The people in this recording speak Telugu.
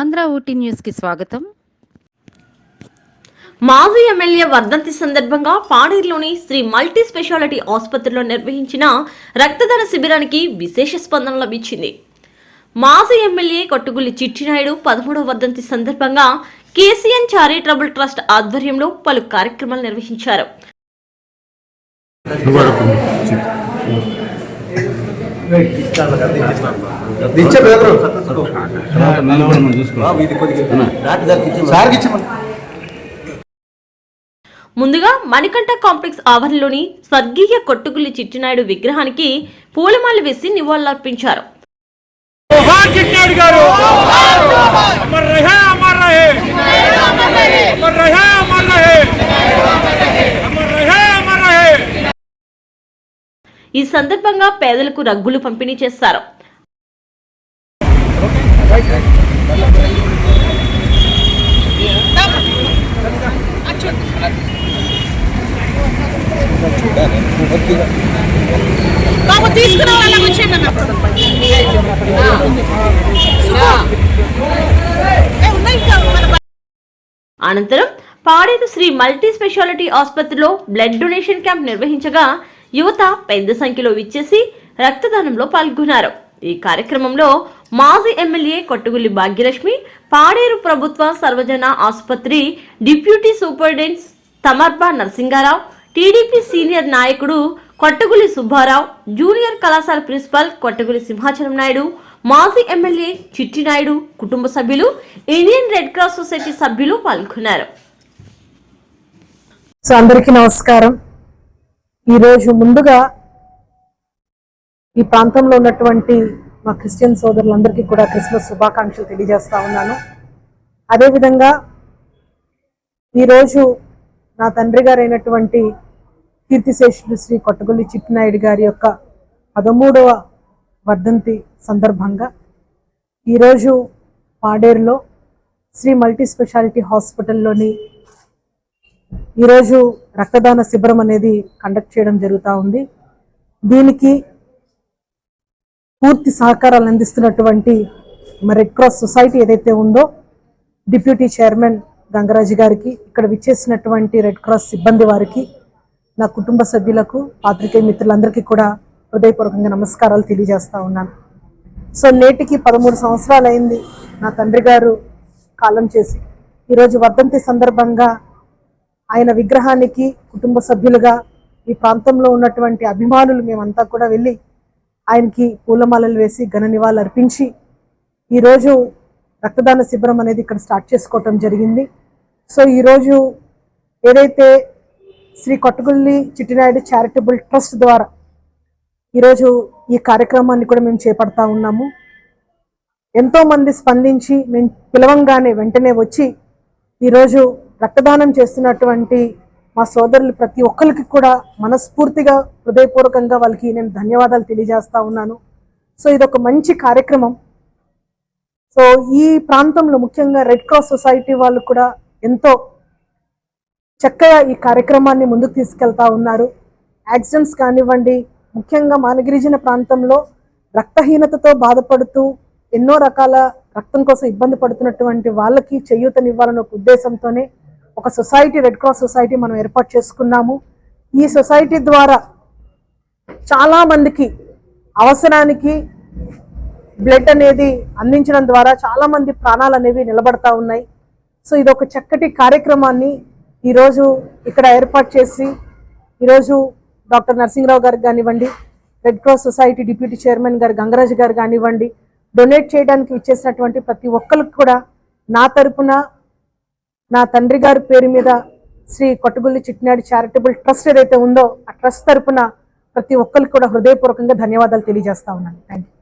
మన ఊటీ న్యూస్కి స్వాగతం. మాజీ ఎమ్మెల్యే వర్ధంతి సందర్భంగా పాడేరులోని శ్రీ మల్టీ స్పెషాలిటీ ఆసుపత్రిలో నిర్వహించిన రక్తదాన శిబిరానికి విశేష స్పందన లభించింది. మాజీ ఎమ్మెల్యే కొట్టుగుల్లి చిట్టినాయుడు పదమూడవ వర్ధంతి సందర్భంగా కేసీఎన్ చారిటబుల్ ట్రస్ట్ ఆధ్వర్యంలో పలు కార్యక్రమాలు నిర్వహించారు. ముందుగా మణికంఠ కాంప్లెక్స్ ఆవరణలోని స్వర్గీయ కొట్టుకుల్లి చిట్టినాయుడు విగ్రహానికి పూలమాలు వేసి నివాళులర్పించారు. అమర్ రహే అమర్ రహే! అమర్ రహే అమర్ రహే! ఈ సందర్భంగా పేదలకు రగ్గులు పంపిణీ బ- అనంతరం పాడేరు శ్రీ మల్టీ స్పెషాలిటీ ఆసుపత్రిలో బ్లడ్ డొనేషన్ క్యాంప్ నిర్వహించగా యువత పెద్ద సంఖ్యలో విచ్చేసి రక్తదానంలో పాల్గొన్నారు. ఈ కార్యక్రమంలో మాజీ ఎమ్మెల్యే కొట్టుగుల్లి భాగ్యలక్ష్మి పాడేరు ప్రభుత్వ సర్వజన ఆసుపత్రి deputy superintendent Tamarba Narasingarao TDP senior నాయకుడు కొట్టగులి సుబ్బారావు జూనియర్ కళాశాల ప్రిన్సిపల్ కొట్టగులి సింహాచలం నాయుడు మాజీ ఎమ్మెల్యే చిట్టి నాయుడు కుటుంబ సభ్యులు ఇండియన్ రెడ్ క్రాస్ సొసైటీ సభ్యులు పాల్గొన్నారు. సో అందరికీ నమస్కారం. ఈరోజు ముందుగా ఈ ప్రాంతంలో ఉన్నటువంటి మా క్రిస్టియన్ సోదరులందరికీ కూడా క్రిస్మస్ శుభాకాంక్షలు తెలియజేస్తా ఉన్నాను. అదేవిధంగా ఈరోజు నా తండ్రి గారైనటువంటి కీర్తిశేషుడు కీర్తిశేషులు శ్రీ కొట్టగొల్లి చిట్టినాయుడు గారి యొక్క పదమూడవ వర్ధంతి సందర్భంగా ఈరోజు పాడేరులో శ్రీ మల్టీ స్పెషాలిటీ హాస్పిటల్లోని ఈరోజు రక్తదాన శిబిరం అనేది కండక్ట్ చేయడం జరుగుతూ ఉంది. దీనికి పూర్తి సహకారాలు అందిస్తున్నటువంటి మన రెడ్ క్రాస్ సొసైటీ ఏదైతే ఉందో డిప్యూటీ చైర్మన్ గంగరాజు గారికి ఇక్కడ విచ్చేసినటువంటి రెడ్ క్రాస్ సిబ్బంది వారికి నా కుటుంబ సభ్యులకు పాత్రికేయ మిత్రులందరికీ కూడా హృదయపూర్వకంగా నమస్కారాలు తెలియజేస్తూ ఉన్నాను. సో నేటికి పదమూడు సంవత్సరాలు అయింది నా తండ్రి గారు కాలం చేసి. ఈరోజు వర్ధంతి సందర్భంగా ఆయన విగ్రహానికి కుటుంబ సభ్యులుగా ఈ ప్రాంతంలో ఉన్నటువంటి అభిమానులు మేమంతా కూడా వెళ్ళి ఆయనకి పూలమాలలు వేసి ఘన నివాళులు అర్పించి ఈరోజు రక్తదాన శిబిరం అనేది ఇక్కడ స్టార్ట్ చేసుకోవటం జరిగింది. సో ఈరోజు ఏదైతే శ్రీ కొట్టగుల్లి చిట్టినాయుడు చారిటబుల్ ట్రస్ట్ ద్వారా ఈరోజు ఈ కార్యక్రమాన్ని కూడా మేము చేపడతా ఉన్నాము. ఎంతోమంది స్పందించి మేము పిలవంగానే వెంటనే వచ్చి ఈరోజు రక్తదానం చేస్తున్నటువంటి మా సోదరులు ప్రతి ఒక్కరికి కూడా మనస్ఫూర్తిగా హృదయపూర్వకంగా వాళ్ళకి నేను ధన్యవాదాలు తెలియజేస్తా ఉన్నాను. సో ఇది ఒక మంచి కార్యక్రమం. సో ఈ ప్రాంతంలో ముఖ్యంగా రెడ్ క్రాస్ సొసైటీ వాళ్ళు కూడా ఎంతో చక్కగా ఈ కార్యక్రమాన్ని ముందుకు తీసుకెళ్తా ఉన్నారు. యాక్సిడెంట్స్ కానివ్వండి ముఖ్యంగా మానగిరిజన ప్రాంతంలో రక్తహీనతతో బాధపడుతూ ఎన్నో రకాల రక్తం కోసం ఇబ్బంది పడుతున్నటువంటి వాళ్ళకి చేయూతనివ్వాలనే ఒక ఉద్దేశంతోనే ఒక సొసైటీ రెడ్ క్రాస్ సొసైటీ మనం ఏర్పాటు చేసుకున్నాము. ఈ సొసైటీ ద్వారా చాలా మందికి అవసరానికి బ్లడ్ అనేది అందించడం ద్వారా చాలా మంది ప్రాణాలు అనేవి నిలబడతా ఉన్నాయి. సో ఇది ఒక చక్కటి కార్యక్రమాన్ని ఈరోజు ఇక్కడ ఏర్పాటు చేసి ఈరోజు డాక్టర్ నరసింహరావు గారికి కానివ్వండి red cross society deputy chairman garu Gangaraju garu కానివ్వండి డొనేట్ చేయడానికి ఇచ్చేసినటువంటి ప్రతి ఒక్కరికి కూడా నా తరపున నా తండ్రి గారి పేరు మీద శ్రీ కొట్టగుల్లి చిట్నాడు చారిటబుల్ ట్రస్ట్ ఏదైతే ఉందో ఆ ట్రస్ట్ తరపున ప్రతి ఒక్కరికి కూడా హృదయపూర్వకంగా ధన్యవాదాలు తెలియజేస్తా ఉన్నాను. Thank you